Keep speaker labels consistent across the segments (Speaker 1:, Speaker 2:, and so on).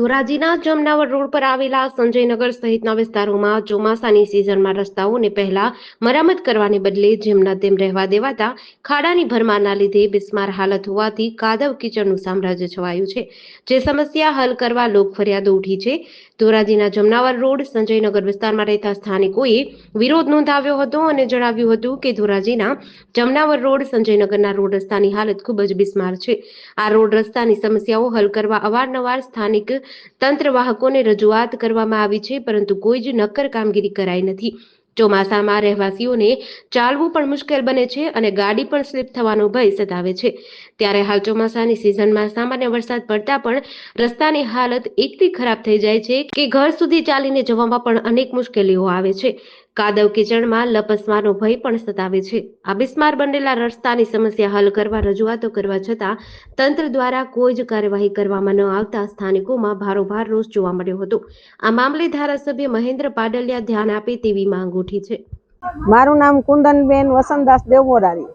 Speaker 1: ધોરાજીના Jamnavar road પર આવેલા સંજયનગર સહિતના વિસ્તારોમાં ચોમાસાની સિઝનમાં રસ્તાઓને પહેલા મરામત કરવાને બદલે જેમના તેમ રહેવા દેવાતા ખાડાની ભરમારના લીધે બિસ્માર હાલત હોવાથી કાદવ કિચડનું સામ્રાજ્ય છવાયું છે. જે સમસ્યા હલ કરવા લોક ફરિયાદો ઉઠી છે. ધોરાજીના જમનાવર રોડ સંજયનગર વિસ્તારમાં રહેતા સ્થાનિકોએ વિરોધ નોંધાવ્યો હતો અને જણાવ્યું હતું કે ધોરાજીના જમનાવર રોડ સંજયનગરના રોડ રસ્તાની હાલત ખૂબ જ બિસ્માર છે. આ રોડ રસ્તાની સમસ્યાઓ હલ કરવા અવારનવાર સ્થાનિક તંત્ર વાહકોને રજૂઆત કરવામાં આવી છે, પરંતુ કોઈ જ નક્કર કામગીરી કરાઈ નથી. ચોમાસામાં રહેવાસીઓને ચાલવું પણ મુશ્કેલ બને છે અને ગાડી પણ સ્લીપ થવાનો ભય સતાવે છે. ત્યારે હાલ ચોમાસાની સિઝનમાં સામાન્ય વરસાદ પડતા પણ રસ્તાની હાલત એટલી ખરાબ થઈ જાય છે કે ઘર સુધી ચાલીને જવામાં પણ અનેક મુશ્કેલીઓ આવે છે. કાદવ કિચડમાં લપસવાનો ભય પણ સતાવે છે. આ બિસ્માર બનેલા રસ્તાની સમસ્યા હલ કરવા, રજૂઆતો કરવા છતાં તંત્ર દ્વારા કોઈ જ કાર્યવાહી કરવામાં ન આવતા સ્થાનિકોમાં ભારોભાર રોષ જોવા મળ્યો હતો. આ મામલે ધારાસભ્ય મહેન્દ્ર પાડલિયા ધ્યાન આપે તેવી માંગ ઉઠી છે.
Speaker 2: મારું નામ કુંદનબેન વસંતદાસ દેવમોરારી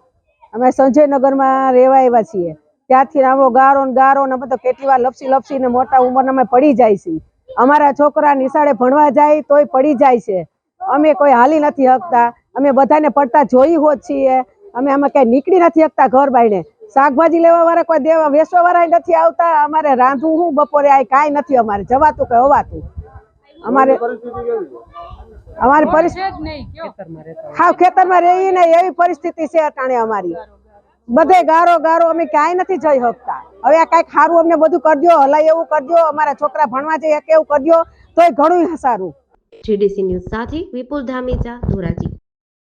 Speaker 2: અમે સંજયનગરમાં રહેવા આવ્યા છીએ. ત્યાંથી આવો ગારો ને ગારો ને બધો કેટલી વાર લપસી લપસીને મોટા ઉંમરના અમે પડી જાય છે અમારા છોકરા નિશાળે ભણવા જાય તોય પડી જાય છે. અમે કોઈ હાલી નથી શકતા અમે બધાને પડતા જોઈ હોત છીએ. અમે આમાં ક્યાંય નીકળી નથી શકતા ઘર બાઈને શાકભાજી લેવા વાળા કોઈ દેવા વેચવા વાળા નથી આવતા. અમારે રાંધવું હું બપોરે આ કાંઈ નથી અમારે. જવાતું કે હોવાતું. અમારે અમારી પરિસ્થિતિ હા, ખેતરમાં રહી ને એવી પરિસ્થિતિ છે અટાણે અમારી. બધે ગારો ગારો અમે ક્યાંય નથી જઈ શકતા હવે આ કાંઈક સારું અમને બધું કરજો, હલાય એવું કરજો. અમારા છોકરા ભણવા જઈએ કે એવું કરજો. તોય ઘણું સારું.
Speaker 1: જીડીસી ન્યૂઝ સાથે વિપુલ ધામેચા ધોરાજી.